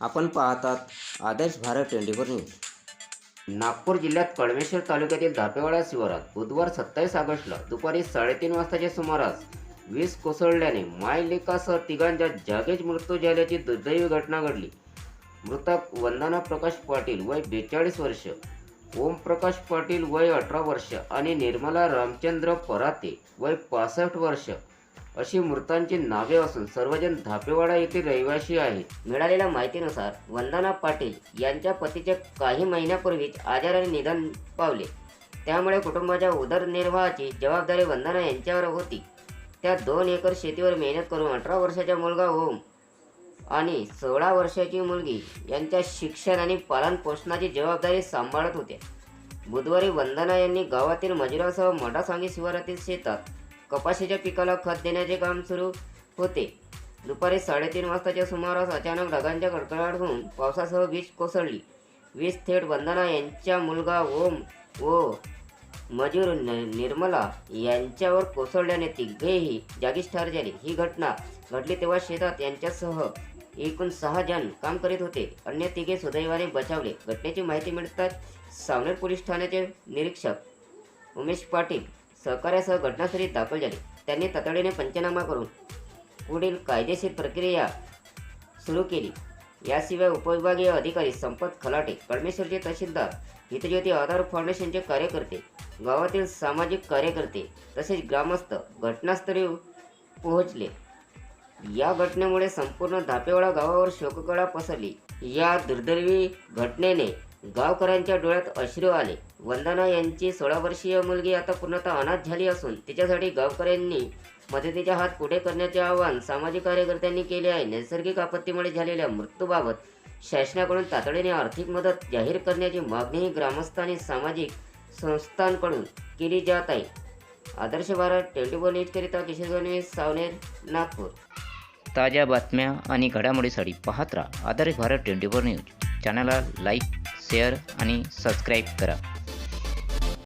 आपण पाहतात Adarsh Bharat twenty four news. Nagpur जिल्ह्यात कळमेश्वर तालुक्यातील धापेवाडा शिवारात बुधवार सत्तावीस ऑगस्टला दुपारी साडेतीन वाजताच्या सुमारास वीज कोसळल्याने मायलेकासह तिघांच्या जागेच मृत्यू झाल्याची दुर्दैवी घटना घडली. मृतक वंदना प्रकाश पाटील वय बेचाळीस वर्ष ओमप्रकाश पाटील वय अठरा वर्ष आणि निर्मला रामचंद्र पराते वय पासष्ट वर्ष. अशी मृतांची नावे असून सर्वजण धापेवाडा येथील रहिवासी आहेत. मिळालेल्या माहितीनुसार वंदना पाटील यांच्या पतीचे काही महिन्यापूर्वीच आजाराने निधन पावले. त्यामुळे कुटुंबाच्या उदरनिर्वाहाची जबाबदारी वंदना यांच्यावर होती. त्या दोन एकर शेतीवर मेहनत करून अठरा वर्षाचा मुलगा ओम आणि सोळा वर्षाची मुलगी यांच्या शिक्षण आणि पालनपोषणाची जबाबदारी सांभाळत होत्या. बुधवारी वंदना यांनी गावातील मजुरासह मठासांगी शिवारातील शेतात कपाशीच्या पिकाला खत देण्याचे काम सुरू होते. दुपारी साडेतीन वाजताच्या सुमारास अचानक ढगांच्या कडकडाट होऊन पावसासह वीज कोसळली. वीज थेट वंदना यांच्या मुलगा ओम व मजूर निर्मला यांच्यावर कोसळल्याने तिघेही जागीच ठार झाले. ही घटना घडली तेव्हा शेतात यांच्यासह एकूण सहा जण काम करीत होते. अन्य तिघे सुदैवाने बचावले. घटनेची माहिती मिळताच सावनेर पोलीस ठाण्याचे निरीक्षक उमेश पाटील सहकार्यासह घटनास्थळी दाखल झाले. त्यांनी तातडीने पंचनामा करून पुढील कायदेशीर प्रक्रिया सुरू केली. याशिवाय उपविभागीय अधिकारी संपत खलाटे परमेश्वरचे तहसीलदार हितज्योती आधार फाउंडेशनचे कार्यकर्ते गावातील सामाजिक कार्यकर्ते तसेच ग्रामस्थ घटनास्थळी पोहोचले. या घटनेमुळे संपूर्ण धापेवाडा गावावर शोककळा पसरली. या दुर्दैवी घटनेने गावकऱ्यांच्या डोळ्यात अश्रू आले. वंदना यांची सोळा वर्षीय मुलगी आता पूर्णतः अनाथ झाली असून तिच्यासाठी गावकऱ्यांनी मदतीचा हात पुढे करण्याचे आवाहन सामाजिक कार्यकर्त्यांनी केले आहे. नैसर्गिक आपत्तीमुळे झालेल्या मृत्यूबाबत शासनाकडून तातडीने आर्थिक मदत जाहीर करण्याची मागणीही ग्रामस्थ आणि सामाजिक संस्थांकडून केली जात आहे. आदर्श भारत ट्वेंटी फोर न्यूजकरिता किशोर गणवेश सावनेर नागपूर. ताज्या बातम्या आणि घडामोडीसाठी पाहत राहा Adarsh Bharat twenty four news. चॅनलला लाईक शेअर आणि सबस्क्राईब करा.